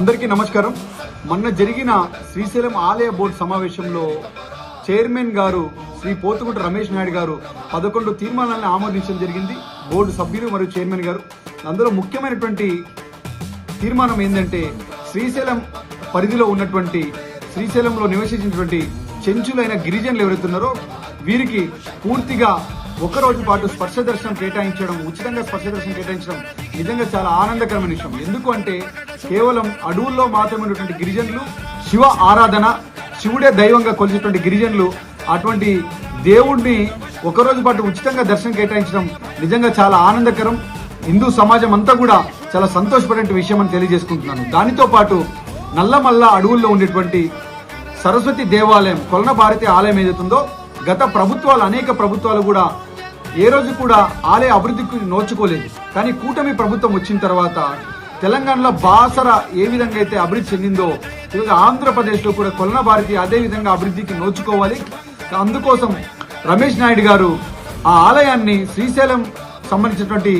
అందరికీ నమస్కారం. మొన్న జరిగిన శ్రీశైలం ఆలయ బోర్డు సమావేశంలో చైర్మన్ గారు శ్రీ పోతుగుంట రమేష్ నాయుడు గారు పదకొండు తీర్మానాలను ఆమోదించడం జరిగింది. బోర్డు సభ్యులు మరియు చైర్మన్ గారు. అందులో ముఖ్యమైనటువంటి తీర్మానం ఏంటంటే శ్రీశైలం పరిధిలో ఉన్నటువంటి శ్రీశైలంలో నివసించినటువంటి చెంచులైన గిరిజనులు ఎవరైతున్నారో వీరికి పూర్తిగా రోజు పాటు స్పర్శ దర్శనం కేటాయించడం ఉచితంగా స్పర్శ దర్శనం కేటాయించడం నిజంగా చాలా ఆనందకరమైన విషయం. ఎందుకు అంటే కేవలం అడవుల్లో మాత్రమే ఉన్నటువంటి గిరిజనులు శివ ఆరాధన శివుడే దైవంగా కొలిచేటువంటి గిరిజనులు అటువంటి దేవుడిని ఒక రోజు పాటు ఉచితంగా దర్శనం కేటాయించడం నిజంగా చాలా ఆనందకరం. హిందూ సమాజం అంతా కూడా చాలా సంతోషపడే విషయం అని తెలియజేసుకుంటున్నాను. దానితో పాటు నల్లమల్ల అడవుల్లో ఉండేటువంటి సరస్వతి దేవాలయం కొలన భారతి ఆలయం ఏదైతుందో గత ప్రభుత్వాలు అనేక ప్రభుత్వాలు కూడా ఏ రోజు కూడా ఆలయ అభివృద్ధికి నోచుకోలేదు. కానీ కూటమి ప్రభుత్వం వచ్చిన తర్వాత తెలంగాణలో బాసర ఏ విధంగా అయితే అభివృద్ధి చెందిందో ఈరోజు ఆంధ్రప్రదేశ్లో కూడా కొలన భారతి అదే విధంగా అభివృద్ధికి నోచుకోవాలి. అందుకోసం రమేష్ నాయుడు గారు ఆ ఆలయాన్ని శ్రీశైలం సంబంధించినటువంటి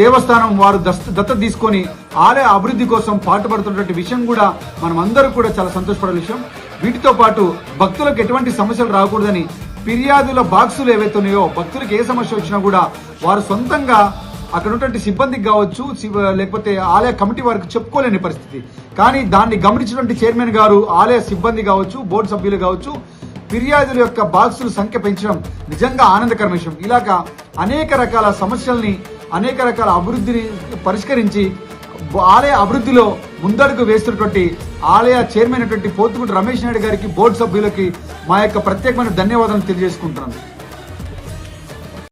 దేవస్థానం వారు దత్త తీసుకొని ఆలయ అభివృద్ధి కోసం పాటుపడుతున్నటువంటి విషయం కూడా మనం అందరూ కూడా చాలా సంతోషపడే విషయం. వీటితో పాటు భక్తులకు ఎటువంటి సమస్యలు రాకూడదని ఫిర్యాదుల బాక్సులు ఏవైతే ఉన్నాయో భక్తులకు ఏ సమస్య వచ్చినా కూడా వారు సొంతంగా అక్కడ ఉన్నటువంటి సిబ్బందికి కావచ్చు లేకపోతే ఆలయ కమిటీ వారికి చెప్పుకోలేని పరిస్థితి. కానీ దాన్ని గమనించినటువంటి చైర్మన్ గారు ఆలయ సిబ్బంది కావచ్చు బోర్డు సభ్యులు కావచ్చు ఫిర్యాదుల యొక్క బాక్సుల సంఖ్య పెంచడం నిజంగా ఆనందకరమైన విషయం. ఇలాగా అనేక రకాల సమస్యల్ని అనేక రకాల అభివృద్ధిని పరిష్కరించి ఆలయ అభివృద్ధిలో ముందడుగు వేస్తున్నటువంటి ఆలయ చైర్మన్ అయినటువంటి పోతుకుంటు రమేష్ నాయుడు గారికి బోర్డు సభ్యులకి మా యొక్క ప్రత్యేకమైన ధన్యవాదాలు తెలియజేసుకుంటున్నాను.